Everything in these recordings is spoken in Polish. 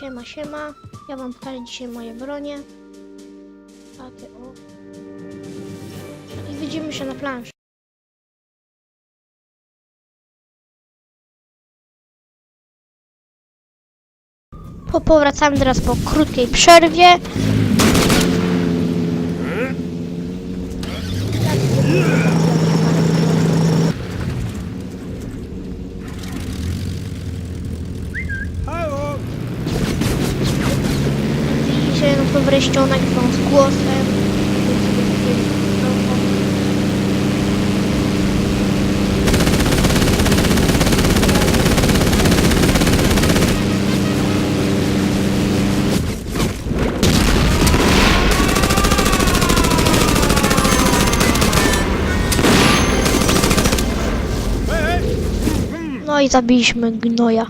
Siema, siema. Ja wam pokażę dzisiaj moje bronie. Takie o. I widzimy się na planszy. Po powracamy teraz po krótkiej przerwie. Widzicie, wreszcie nagrywam z głosem. No i zabiliśmy gnoja.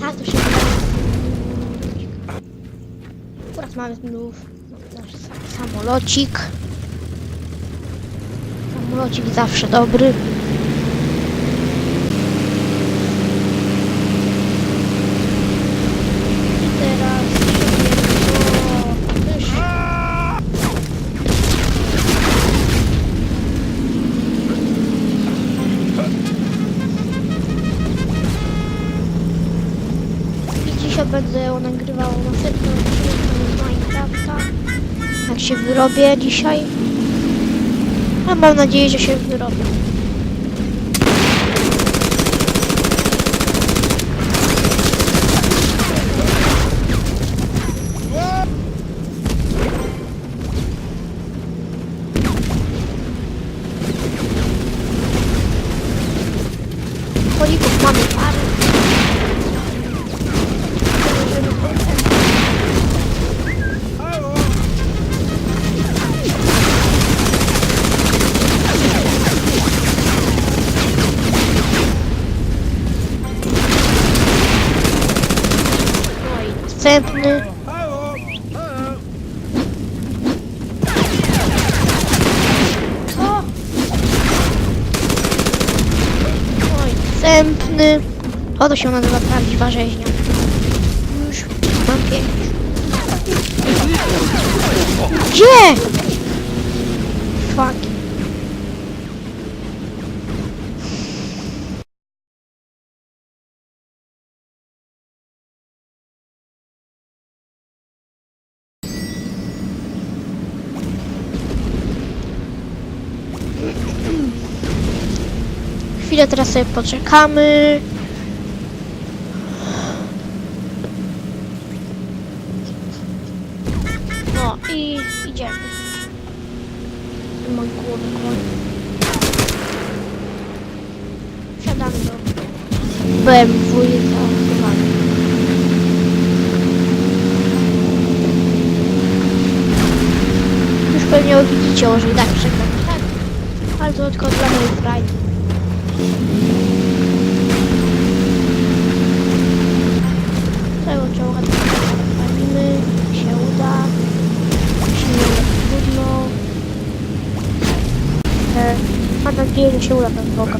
Tak, to się Akurat mamy znów nasz sa- samolocik. Samolocik zawsze dobry. Jak się wyrobię dzisiaj. A mam nadzieję, że się wyrobię. Polików mamy parę. Następny. O! I następny. O, to się nazywa prawdziwa rzeźnia. Już mam pięć. Gdzie? Fuck. Chwilę teraz sobie poczekamy. No i idziemy. Mój głowy boli. Wsiadamy do BMW. Już pewnie widzicie, może i tak przegrać, tak? Ale to tylko dla mojej frajdy. Tego czołga walimy, się uda. To trudno. E, Mam nadzieję, że się uda ten czołga.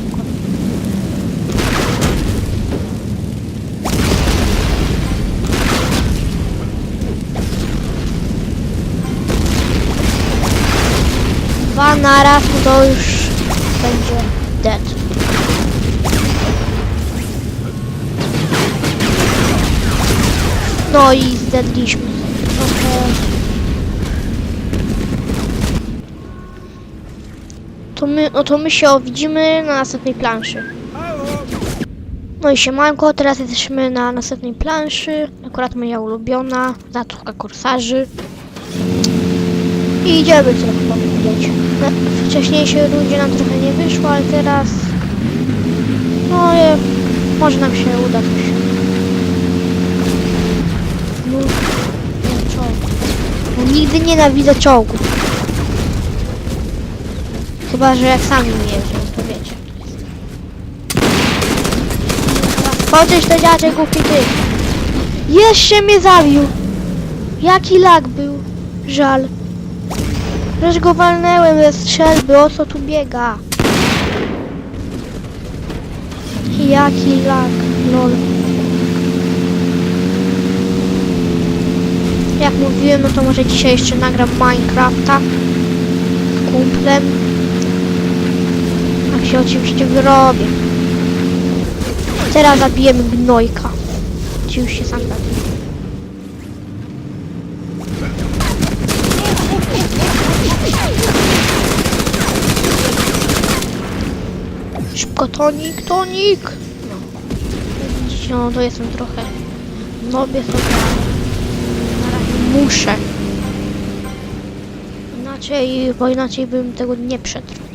Dwa naraz, to już będzie dead. No i zdedliśmy. Trochę. To my, no to my się widzimy na następnej planszy. No i siemanko, teraz jesteśmy na następnej planszy. Akurat moja ulubiona, zatruka korsarzy. I idziemy trochę powiedzieć. Na wcześniejszej rundzie nam trochę nie wyszło, ale teraz... No, je, może nam się uda coś. Nigdy nienawidzę czołgów. Chyba, że jak sami jeżdżą, to wiecie. Chociaż to dziadzie głupi ty. Jeszcze mnie zabił. Jaki lag był? Żal. Przecież go walnęłem ze strzelby, o co tu biega? Jaki lag, lol. Jak mówiłem, no to może dzisiaj jeszcze nagram Minecrafta z kumplem. Jak się oczywiście wyrobię. Teraz zabijemy gnojka. Ci już się sam zabił. Szybko tonik, tonik! No. Widzicie, no to jestem trochę... Razie muszę. Inaczej, bo inaczej bym tego nie przetrwał.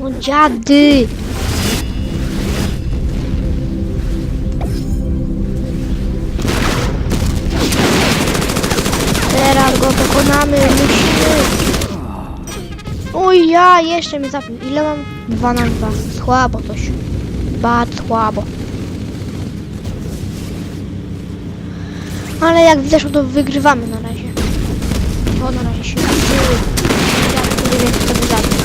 No dziady! Teraz go pokonamy, musimy. Oj ja, jeszcze mnie zabił. Ile mam? Dwa na dwa. Słabo coś. Bardzo słabo. Ale jak no to wygrywamy na razie. O, na razie się nie wiem, kto by zabił.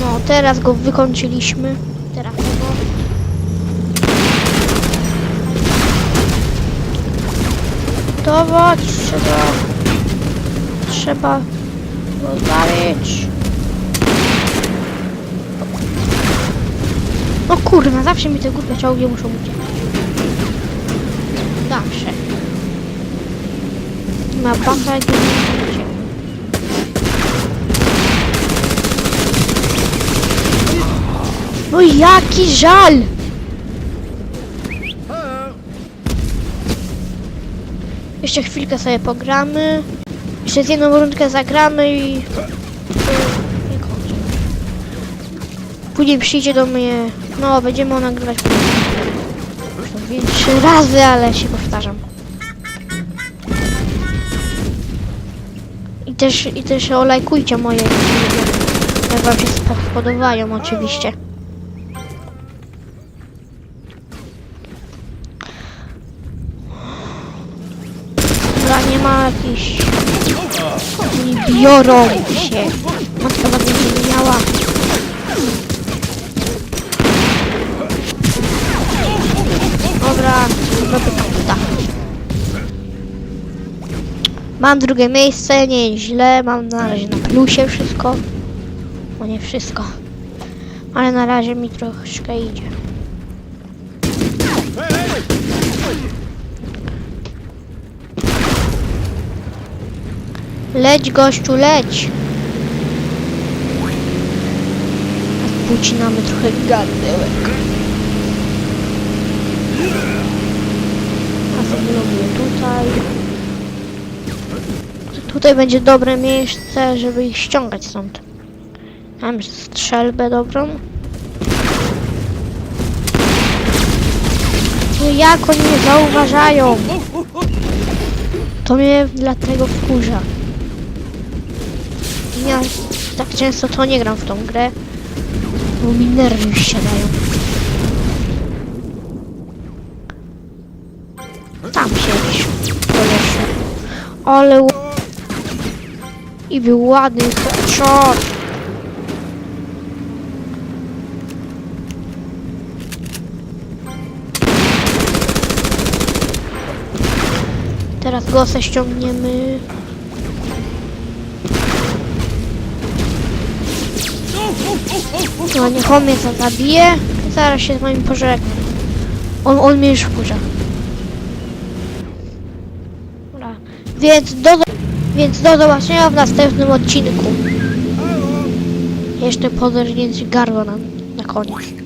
No, teraz go wykończyliśmy. Teraz go. Dawać, trzeba... Trzeba rozwalić. O kurwa, zawsze mi te głupie czołgi muszą uciekać. Zawsze. Ma nie uciekł. No jaki żal! Jeszcze chwilkę sobie pogramy. Jeszcze z jedną rundkę zagramy i... Później przyjdzie do mnie... No, będziemy nagrywać... Już to trzy razy, ale się powtarzam. I też, i też olajkujcie moje. Jak wam się podobają oczywiście. Dobra, nie ma jakichś... Biorą się. Matka was nie miała. Dobra, robię kaputa. Mam drugie miejsce, nieźle. Mam na razie na plusie wszystko. No nie wszystko. Ale na razie mi troszkę idzie. Leć gościu, leć! Pucinamy trochę gardełek. Robię tutaj. Tutaj będzie dobre miejsce, żeby ich ściągać stąd. Mam strzelbę dobrą. No jak oni mnie zauważają? To mnie dlatego wkurza. Ja tak często to nie gram w tą grę, bo mi nerwy siadają. Ale... I był ładny headshot. Teraz go ściągniemy. No niech on mnie za- zabije. Zaraz się z moim pożegnam. On, on mnie już wkurza. Dobra. Więc do, więc do zobaczenia w następnym odcinku. Jeszcze podrżnięcie gardła na, na koniec.